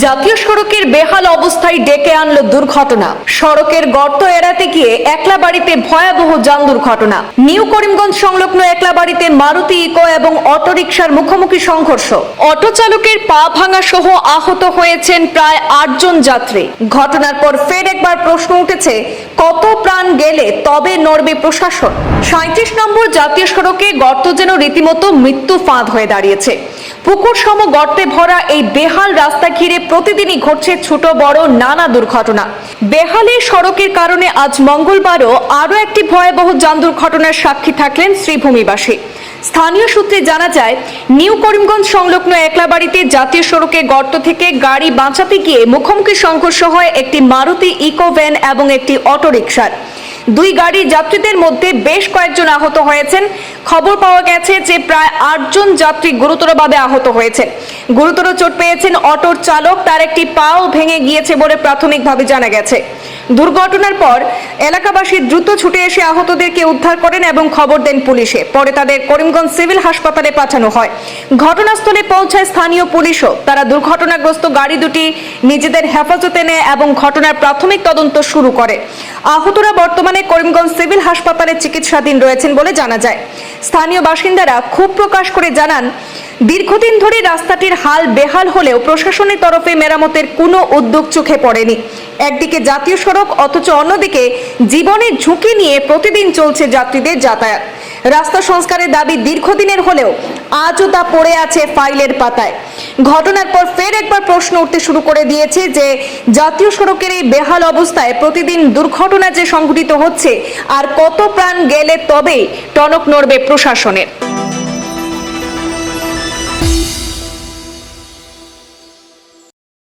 জাতীয় সড়কের বেহাল অবস্থায় ডেকে আনল দুর্ঘটনা। সড়কের গর্ত এড়াতে গিয়ে একলা বাড়িতে ভয়াবহ যান দুর্ঘটনা। নিউ করিমগঞ্জ সংলগ্ন একলা বাড়িতে মারুতি ইকো এবং অটোরিকশার মুখোমুখি সংঘর্ষ। অটো চালকের পা ভাঙা সহ আহত হয়েছেন প্রায় আটজন যাত্রী। ঘটনার পর ফের একবার প্রশ্ন উঠেছে কত প্রাণ গেলে তবে নড়বে প্রশাসন? সাঁত্রিশ নম্বর জাতীয় সড়কে গর্ত যেন রীতিমতো মৃত্যু ফাঁদ হয়ে দাঁড়িয়েছে। পুকুর সম গর্তে ভরা এই বেহাল রাস্তা ঘিরে প্রতিদিনই ঘটছে ছোট বড় নানা দুর্ঘটনা। বেহালের সড়কের কারণে আজ মঙ্গলবারও আরও একটি ভয়াবহ যান দুর্ঘটনার সাক্ষী থাকলেন শ্রীভূমিবাসী। স্থানীয় সূত্রে জানা যায়, নিউ করিমগঞ্জ সংলগ্ন একলাবাড়িতে জাতীয় সড়কে গর্ত থেকে গাড়ি বাঁচাতে গিয়ে মুখোমুখি সংঘর্ষ হয় একটি মারুতি ইকো ভ্যান এবং একটি অটোরিকশার। দুই গাড়ির যাত্রীদের মধ্যে বেশ কয়েকজন আহত হয়েছেন। খবর পাওয়া গেছে যে প্রায় আটজন যাত্রী গুরুতরভাবে আহত হয়েছে গুরুতর চোট পেয়েছেন অটোর চালক, তার একটি পাও ভেঙে গিয়েছে বলে প্রাথমিকভাবে জানা গেছে। দুর্ঘটনার পর এলাকাবাসী দ্রুত ছুটে এসে আহতদেরকে উদ্ধার করেন এবং খবর দেন পুলিশে। পরে তাদের করিমগঞ্জ সিভিল হাসপাতালে পাঠানো হয়। ঘটনাস্থলে পৌঁছায় স্থানীয় পুলিশও। তারা দুর্ঘটনাগ্রস্ত গাড়ি দুটি নিজেদের হেফাজতে নেয় এবং ঘটনার প্রাথমিক তদন্ত শুরু করে। আহতরা বর্তমানে করিমগঞ্জ সিভিল হাসপাতালে চিকিৎসাধীন রয়েছেন বলে জানা যায়। স্থানীয় বাসিন্দারা ক্ষোভ প্রকাশ করে জানান দীর্ঘদিন ধরে রাস্তাটির হাল বেহাল হলেও প্রশাসনের তরফে মেরামতের কোনো উদ্যোগ চোখে পড়েনি। একদিকে জাতীয় সড়ক, অথচ অন্যদিকে জীবনের ঝুঁকি নিয়ে প্রতিদিন চলছে যাত্রীদের যাতায়াত। রাস্তা সংস্কারের দাবি দীর্ঘদিনের হলেও আজও তা পড়ে আছে ফাইলের পাতায়। ঘটনার পর ফের একবার প্রশ্ন উঠতে শুরু করে দিয়েছে যে, জাতীয় সড়কের এই বেহাল অবস্থায় প্রতিদিন দুর্ঘটনা যে সংঘটিত হচ্ছে, আর কত প্রাণ গেলে তবেই টনক নড়বে প্রশাসনের।